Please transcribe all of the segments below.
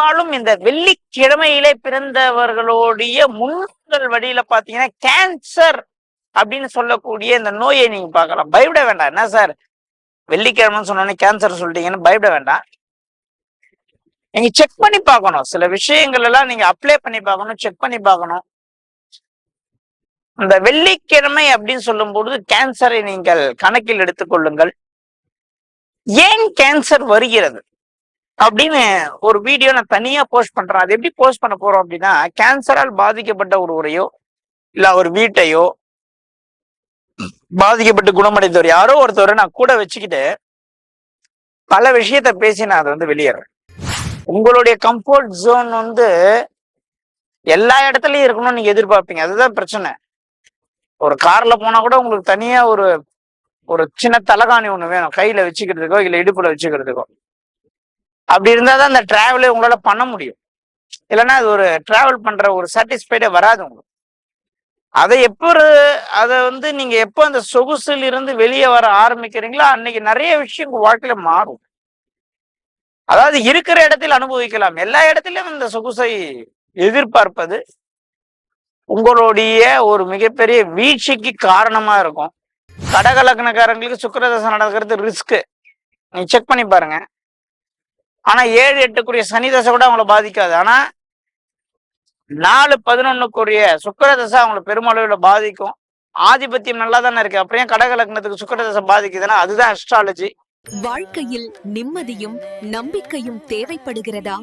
பெரும்பாலும் இந்த வெள்ளிக்கிழமையிலே பிறந்தவர்களுடைய முன்னோர்கள் வழியில பாத்தீங்கன்னா கேன்சர் அப்படின்னு சொல்லக்கூடிய இந்த நோயை நீங்க பார்க்கலாம். பயப்பட வேண்டாம். என்ன சார்? வெள்ளிக்கிழமைன்னு சொன்னோன்னே கேன்சர் சொல்லிட்டீங்கன்னு பயப்பட வேண்டாம். நீங்க செக் பண்ணி பார்க்கணும். சில விஷயங்கள் எல்லாம் நீங்க அப்ளை பண்ணி பார்க்கணும் செக் பண்ணி பார்க்கணும். இந்த வெள்ளிக்கிழமை அப்படின்னு சொல்லும் பொழுது கேன்சரை நீங்கள் கணக்கில் எடுத்துக்கொள்ளுங்கள் ஏன் கேன்சர் வருகிறது? அப்படின்னு ஒரு வீடியோ நான் தனியா போஸ்ட் பண்றேன். அது எப்படி போஸ்ட் பண்ண போறோம் அப்படின்னா கேன்சரால் பாதிக்கப்பட்ட ஒருவரையோ இல்ல ஒரு வீட்டையோ பாதிக்கப்பட்டு குணமடைந்தவர் யாரோ ஒருத்தவரை நான் கூட வச்சுக்கிட்டு பல விஷயத்த பேசி நான் அதை வந்து வெளியேறேன். உங்களுடைய கம்ஃபர்ட் ஜோன் வந்து எல்லா இடத்துலயும் இருக்கணும்னு நீங்க எதிர்பார்ப்பீங்க. அதுதான் பிரச்சனை. ஒரு கார்ல போனா கூட உங்களுக்கு தனியா ஒரு ஒரு சின்ன தலகாணி ஒண்ணு வேணும். கையில வச்சுக்கிறதுக்கோ இல்ல இடுப்புல வச்சுக்கிறதுக்கோ. அப்படி இருந்தாதான் அந்த டிராவலே உங்களால பண்ண முடியும். இல்லைன்னா அது ஒரு டிராவல் பண்ற ஒரு சாட்டிஸ்ஃபைடே வராது உங்களுக்கு. அதை எப்போ அதை வந்து நீங்க எப்போ அந்த சொகுசில் இருந்து வெளியே வர ஆரம்பிக்கிறீங்களோ அன்னைக்கு நிறைய விஷயம் உங்க வாழ்க்கையில மாறும். அதாவது இருக்கிற இடத்தில் அனுபவிக்கலாம். எல்லா இடத்திலும் இந்த சொகுசை எதிர்பார்ப்பது உங்களுடைய ஒரு மிகப்பெரிய வீழ்ச்சிக்கு காரணமா இருக்கும். கடகலக்கணக்காரங்களுக்கு சுக்கரதசம் நடக்கிறது ரிஸ்க் நீ செக் பண்ணி பாருங்க. ஆனா ஏழு எட்டுக்குரிய சனி தசை கூட அவங்கள பாதிக்காது. ஆனா நாலு பதினொன்னுக்குரிய சுக்கரதசை அவங்களை பெருமளவுல பாதிக்கும். ஆதிபத்தியம் நல்லா தானே இருக்கு. அப்புறம் ஏன் கடகலக்னத்துக்கு சுக்கரதசை பாதிக்குதுன்னா அதுதான் அஸ்ட்ராலஜி வாழ்க்கையில் நிம்மதியும் நம்பிக்கையும் தேவைப்படுகிறதா?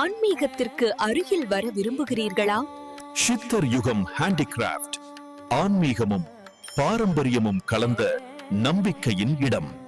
ஆன்மீகத்திற்கு அருகில் வர விரும்புகிறீர்களா? சித்தர் யுகம் ஹேண்டிகிராஃப்ட் ஆன்மீகமும் பாரம்பரியமும் கலந்த நம்பிக்கையின் இடம்.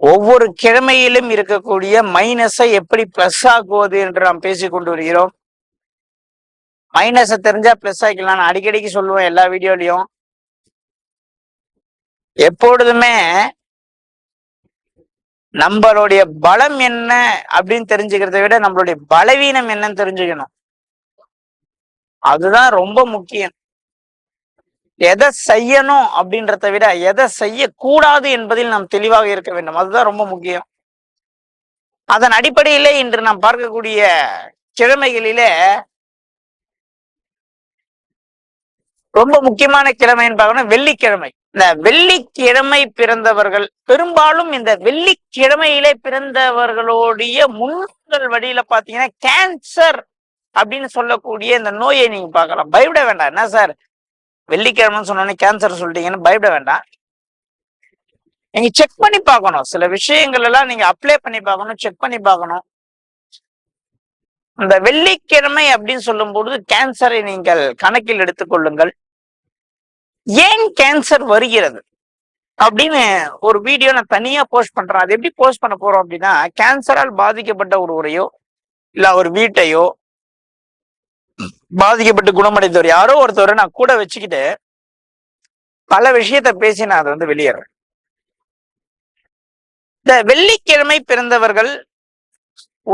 ஒவ்வொரு கிழமையிலும் இருக்கக்கூடிய மைனஸை எப்படி பிளஸ் ஆக்குவது என்று நாம் பேசிக்கொண்டு வருகிறோம். மைனஸை தெரிஞ்சா பிளஸ் ஆக்கிக்கலாம் நான் அடிக்கடிக்கு சொல்லுவேன் எல்லா வீடியோலையும். எப்பொழுதுமே நம்மளுடைய பலம் என்ன அப்படின்னு தெரிஞ்சுக்கிறத விட நம்மளுடைய பலவீனம் என்னன்னு தெரிஞ்சுக்கணும். அதுதான் ரொம்ப முக்கியம். எதை செய்யணும் அப்படின்றத விட எதை செய்யக்கூடாது என்பதில் நாம் தெளிவாக இருக்க வேண்டும். அதுதான் ரொம்ப முக்கியம். அதன் அடிப்படையிலே இன்று நாம் பார்க்கக்கூடிய கிழமைகளிலே ரொம்ப முக்கியமான கிழமைன்னு பார்க்கணும் வெள்ளிக்கிழமை. இந்த வெள்ளிக்கிழமை பிறந்தவர்கள் பெரும்பாலும் இந்த வெள்ளிக்கிழமையிலே பிறந்தவர்களுடைய முன்னோர்கள் வழியில பாத்தீங்கன்னா கேன்சர் அப்படின்னு சொல்லக்கூடிய இந்த நோயை நீங்க பார்க்கலாம். பயப்பட வேண்டாம். என்ன சார்? வெள்ளிக்கிழமைன்னு சொன்னோன்னே கேன்சர் சொல்லிட்டீங்கன்னு பயப்பட வேண்டாம். நீங்க செக் பண்ணி பார்க்கணும். சில விஷயங்கள் எல்லாம் நீங்க அப்ளை பண்ணி பார்க்கணும் செக் பண்ணி பார்க்கணும். அந்த வெள்ளிக்கிழமை அப்படின்னு சொல்லும் பொழுது கேன்சரை நீங்கள் கணக்கில் எடுத்துக்கொள்ளுங்கள் ஏன் கேன்சர் வருகிறது? அப்படின்னு ஒரு வீடியோ நான் தனியா போஸ்ட் பண்றேன். அது எப்படி போஸ்ட் பண்ண போறோம் அப்படின்னா கேன்சரால் பாதிக்கப்பட்ட ஒருவரையோ இல்ல ஒரு வீட்டையோ பாதிக்கப்பட்டு குணமடைந்தவர். யாரோ ஒருத்தவரை நான் கூட வச்சுக்கிட்டு பல விஷயத்த பேசி நான் அதை வந்து வெளியேறேன் இந்த வெள்ளிக்கிழமை பிறந்தவர்கள்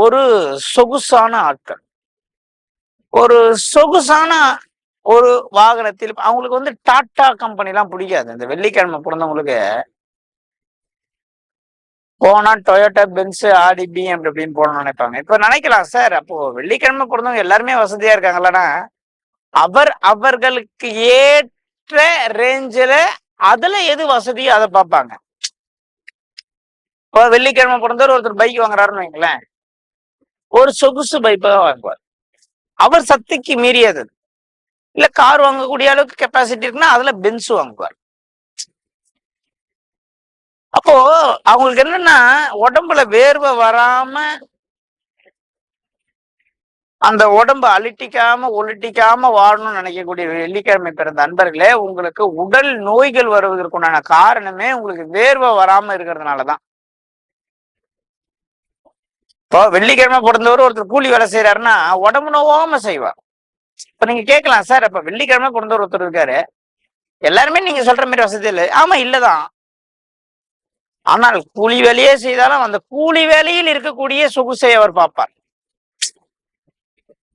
ஒரு சொகுசான ஆட்கள். ஒரு சொகுசான ஒரு வாகனத்தில் அவங்களுக்கு வந்து டாடா கம்பெனிலாம் பிடிக்காது. இந்த வெள்ளிக்கிழமை பிறந்தவங்களுக்கு போனா டொயோட்டா பென்ஸ் ஆடி பிஎம் அப்படின்னு போகணும்னு நினைப்பாங்க. இப்ப நினைக்கலாம் சார் அப்போ வெள்ளிக்கிழமை பிறந்தவங்க எல்லாருமே வசதியா இருக்காங்களா அவர் அவர்களுக்கு ஏற்ற ரேஞ்சில் அதுல எது வசதியோ அதை பார்ப்பாங்க. இப்போ வெள்ளிக்கிழமை பிறந்தவர் ஒருத்தர் பைக் வாங்குறாருன்னு வைங்களேன். ஒரு சொகுசு பைப்பாக வாங்குவார். அவர் சக்திக்கு மீறியது. இல்ல கார் வாங்கக்கூடிய அளவுக்கு கெப்பாசிட்டி இருக்குன்னா அதுல பென்ஸ் வாங்குவார். அப்போ அவங்களுக்கு என்னன்னா உடம்புல வேர்வை வராம அந்த உடம்ப அழுட்டிக்காம ஒழுட்டிக்காம வாழணும்னு நினைக்கக்கூடிய வெள்ளிக்கிழமை பிறந்த அன்பர்களே உங்களுக்கு உடல் நோய்கள் வருவதற்குண்டான காரணமே உங்களுக்கு வேர்வை வராம இருக்கிறதுனாலதான். இப்போ வெள்ளிக்கிழமை பிறந்தவர் ஒருத்தர் கூலி வேலை செய்யறாருன்னா உடம்பு நோவாம செய்வார். இப்ப நீங்க கேட்கலாம் சார் அப்ப வெள்ளிக்கிழமை பிறந்தவர் ஒருத்தர் இருக்காரு. எல்லாருமே நீங்க சொல்ற மாதிரி வசதி இல்லை. ஆமா இல்லதான். ஆனால் கூலி வேலையே செய்தாலும் அந்த கூலி வேலையில் இருக்கக்கூடிய சொகுசை அவர் பார்ப்பார்.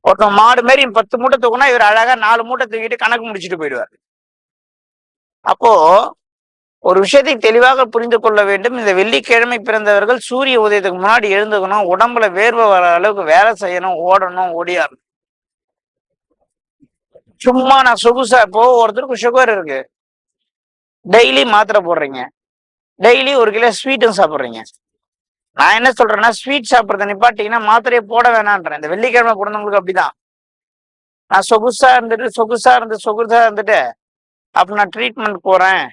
ஒருத்தன் மாடு மாரி பத்து மூட்டை தூக்குனா இவர் அழகா நாலு மூட்டை தூக்கிட்டு கணக்கு முடிச்சுட்டு போயிடுவார். அப்போ ஒரு விஷயத்தை தெளிவாக புரிந்து கொள்ள வேண்டும். இந்த வெள்ளிக்கிழமை பிறந்தவர்கள் சூரிய உதயத்துக்கு முன்னாடி எழுந்துக்கணும். உடம்புல வேர்வை வர அளவுக்கு வேலை செய்யணும். ஓடணும் ஓடியாரணும் சும்மா நான் சொகுசா இப்போ ஒருத்தருக்கு சுகர் இருக்கு. டெய்லி மாத்திரை போடுறீங்க. டெய்லி ஒரு கிலோ ஸ்வீட்டும் சாப்பிட்றீங்க. நான் என்ன சொல்றேன்னா ஸ்வீட் சாப்பிட்றத நிப்பாட்டிங்கன்னா மாத்திரையை போட வேணான்றேன். இந்த வெள்ளிக்கிழமை பிறந்தவங்களுக்கு அப்படிதான். நான் சொகுசா இருந்துட்டு சொகுசா இருந்து சொகுசா இருந்துட்டு அப்போ நான் ட்ரீட்மெண்ட் போறேன்.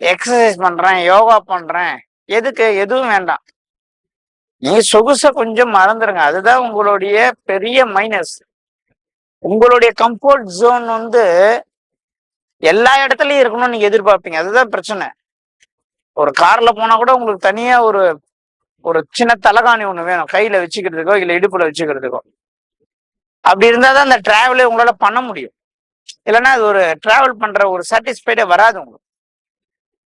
எக்ஸசைஸ் பண்றேன் யோகா பண்றேன். எதுக்கு? எதுவும் வேண்டாம். நீங்க சொகுசை கொஞ்சம் மறந்துடுங்க அதுதான் உங்களுடைய பெரிய மைனஸ் உங்களுடைய கம்ஃபர்ட் ஜோன் வந்து எல்லா இடத்துலயும் இருக்கணும்னு நீங்க எதிர்பார்ப்பீங்க. அதுதான் பிரச்சனை. ஒரு கார்ல போனா கூட உங்களுக்கு தனியா ஒரு ஒரு சின்ன தலகாணி ஒண்ணு வேணும். கையில வச்சுக்கிறதுக்கோ இல்ல இடுப்புல வச்சுக்கிறதுக்கோ. அப்படி இருந்தாதான் அந்த டிராவலே உங்களால பண்ண முடியும். இல்லைன்னா அது ஒரு டிராவல் பண்ற ஒரு சாட்டிஸ்ஃபைடே வராது உங்களுக்கு.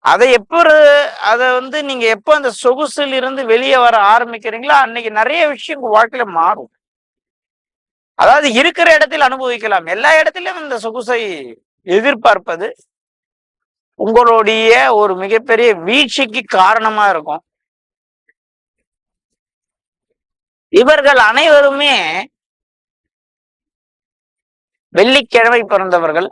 அதை எப்போ அதை வந்து நீங்க எப்போ அந்த சொகுசில் இருந்து வெளியே வர ஆரம்பிக்கிறீங்களோ அன்னைக்கு நிறைய விஷயம் உங்க வாழ்க்கையில மாறும். அதாவது இருக்கிற இடத்தில் அனுபவிக்கலாம். எல்லா இடத்துலயும் இந்த சொகுசை எதிர்பார்ப்பது உங்களுடைய ஒரு மிகப்பெரிய வீழ்ச்சிக்கு காரணமா இருக்கும். இவர்கள் அனைவருமே வெள்ளிக்கிழமை பிறந்தவர்கள்.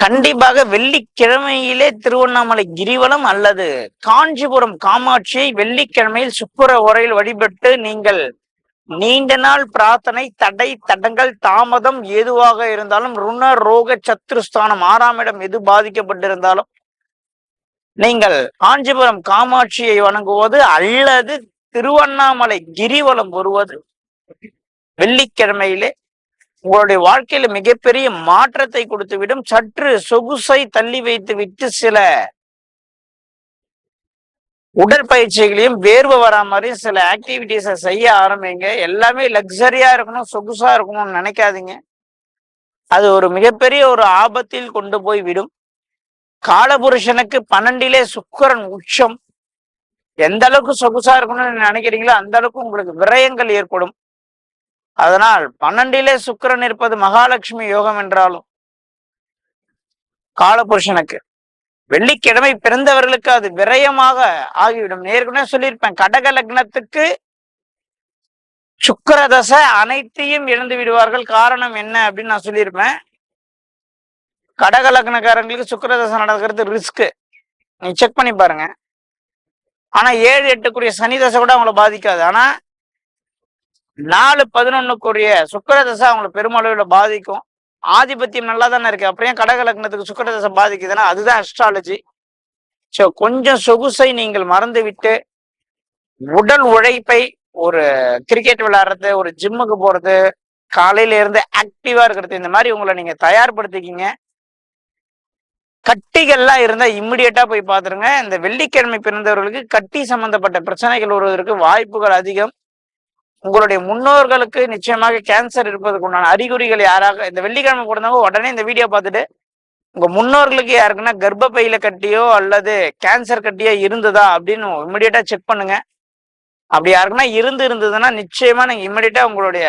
கண்டிப்பாக வெள்ளிக்கிழமையிலே திருவண்ணாமலை கிரிவலம் அல்லது காஞ்சிபுரம் காமாட்சியை வெள்ளிக்கிழமையில் சுப்புர உரையில் வழிபட்டு நீங்கள் நீண்ட நாள் பிரார்த்தனை தடை தடங்கள் தாமதம் எதுவாக இருந்தாலும் ருண ரோக சத்ருஸ்தானம் ஆறாம் இடம் எது பாதிக்கப்பட்டிருந்தாலும் நீங்கள் காஞ்சிபுரம் காமாட்சியை வணங்குவது அல்லது திருவண்ணாமலை கிரிவலம் வருவது வெள்ளிக்கிழமையிலே உங்களுடைய வாழ்க்கையில மிகப்பெரிய மாற்றத்தை கொடுத்துவிடும். சற்று சொகுசை தள்ளி வைத்து விட்டு சில உடற்பயிற்சிகளையும் வேர்வை வரா மாதிரி சில ஆக்டிவிட்டிஸை செய்ய ஆரம்பிங்க. எல்லாமே லக்ஸரியா இருக்கணும் சொகுசா இருக்கணும்னு நினைக்காதீங்க. அது ஒரு மிகப்பெரிய ஒரு ஆபத்தில் கொண்டு போய் விடும். காலபுருஷனுக்கு பன்னெண்டிலே சுக்கரன் உச்சம். எந்த அளவுக்கு சொகுசா இருக்கணும்னு நினைக்கிறீங்களோ அந்த அளவுக்கு உங்களுக்கு விரயங்கள் ஏற்படும். அதனால் பன்னெண்டிலே சுக்கரன் இருப்பது மகாலட்சுமி யோகம் என்றாலும் காலபுருஷனுக்கு. வெள்ளிக்கிழமை பிறந்தவர்களுக்கு அது விரயமாக ஆகிவிடும். ஏற்கனவே சொல்லியிருப்பேன் கடக லக்னத்துக்கு சுக்கிர தசை அனைத்தையும் இழந்து விடுவார்கள். காரணம் என்ன அப்படின்னு நான் சொல்லியிருப்பேன். கடக லக்னக்காரங்களுக்கு சுக்கிர தசை நடக்கிறது ரிஸ்க்கு நீ செக் பண்ணி பாருங்க. ஆனா ஏழு எட்டுக்குரிய சனி தசை கூட அவங்கள பாதிக்காது. ஆனா நாலு பதினொன்னுக்குரிய சுக்கிர தசை அவங்களை பெருமளவில் பாதிக்கும். ஆதிபத்தியம் நல்லா தானே இருக்கு. அப்புறம் ஏன் கடக லக்னத்துக்கு சுக்கிர பாதிக்குதுன்னா அதுதான் அஸ்ட்ராலஜி ஸோ கொஞ்சம் சொகுசை நீங்கள் மறந்து விட்டு உடல் உழைப்பை ஒரு கிரிக்கெட் விளையாடுறது ஒரு ஜிம்முக்கு போறது காலையில இருந்து ஆக்டிவா இருக்கிறது இந்த மாதிரி உங்களை நீங்க தயார்படுத்திக்கிங்க. கட்டிகள்லாம் இருந்தா இம்மிடியட்டா போய் பாத்துருங்க இந்த வெள்ளிக்கிழமை பிறந்தவர்களுக்கு கட்டி சம்பந்தப்பட்ட பிரச்சனைகள் வருவதற்கு வாய்ப்புகள் அதிகம். உங்களுடைய முன்னோர்களுக்கு நிச்சயமாக கேன்சர் இருப்பதுக்கு உண்டான அறிகுறிகள் யாராக இந்த வெள்ளிக்கிழமை பிறந்தவங்க உடனே இந்த வீடியோ பார்த்துட்டு உங்க முன்னோர்களுக்கு யாருக்குன்னா கர்ப்பப்பையில கட்டியோ அல்லது கேன்சர் கட்டியோ இருந்ததா அப்படின்னு இம்மிடியட்டா செக் பண்ணுங்க. அப்படி யாருக்குன்னா இருந்து இருந்ததுன்னா நிச்சயமா நீங்க இம்மிடியட்டா உங்களுடைய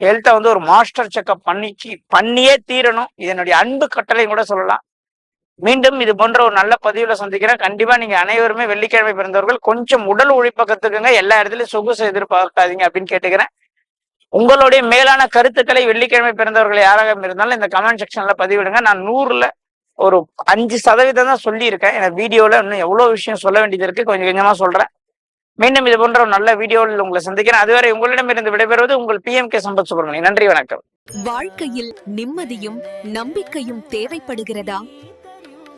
ஹெல்த்தை வந்து ஒரு மாஸ்டர் செக்அப் பண்ணிக்கு பண்ணியே தீரணும். இதனுடைய அன்பு கட்டளையும் கூட சொல்லலாம். மீண்டும் இது போன்ற ஒரு நல்ல பதிவுல சந்திக்கிறேன். கண்டிப்பா நீங்க அனைவருமே வெள்ளிக்கிழமை பிறந்தவர்கள் கொஞ்சம் உடல் உழைப்ப எல்லா இடத்துலயும் சொகுசு எதிர்பார்க்காதீங்க அப்படின்னு கேட்டுக்கிறேன். உங்களுடைய மேலான கருத்துக்களை வெள்ளிக்கிழமை பிறந்தவர்கள் யாராக இருந்தாலும் இந்த கமெண்ட் செக்ஷன்ல பதிவிடுங்க. நான் நூறுல ஒரு அஞ்சு சதவீதம் தான் சொல்லியிருக்கேன். எனக்கு வீடியோல இன்னும் எவ்வளவு விஷயம் சொல்ல வேண்டியது இருக்கு கொஞ்சம் கொஞ்சமா சொல்றேன். மீண்டும் இது போன்ற ஒரு நல்ல வீடியோவில் உங்களை சந்திக்கிறேன். அதுவரை உங்களிடமிருந்து விடைபெறுவது உங்கள் பிஎம் கே சம்பத் சுப்பிரமணியன். நன்றி வணக்கம். வாழ்க்கையில் நிம்மதியும் நம்பிக்கையும் தேவைப்படுகிறதா?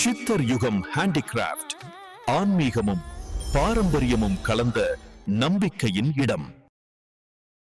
சித்தர் யுகம் ஹேண்டிகிராஃப்ட் ஆன்மீகமும் பாரம்பரியமும் கலந்த நம்பிக்கையின் இடம்.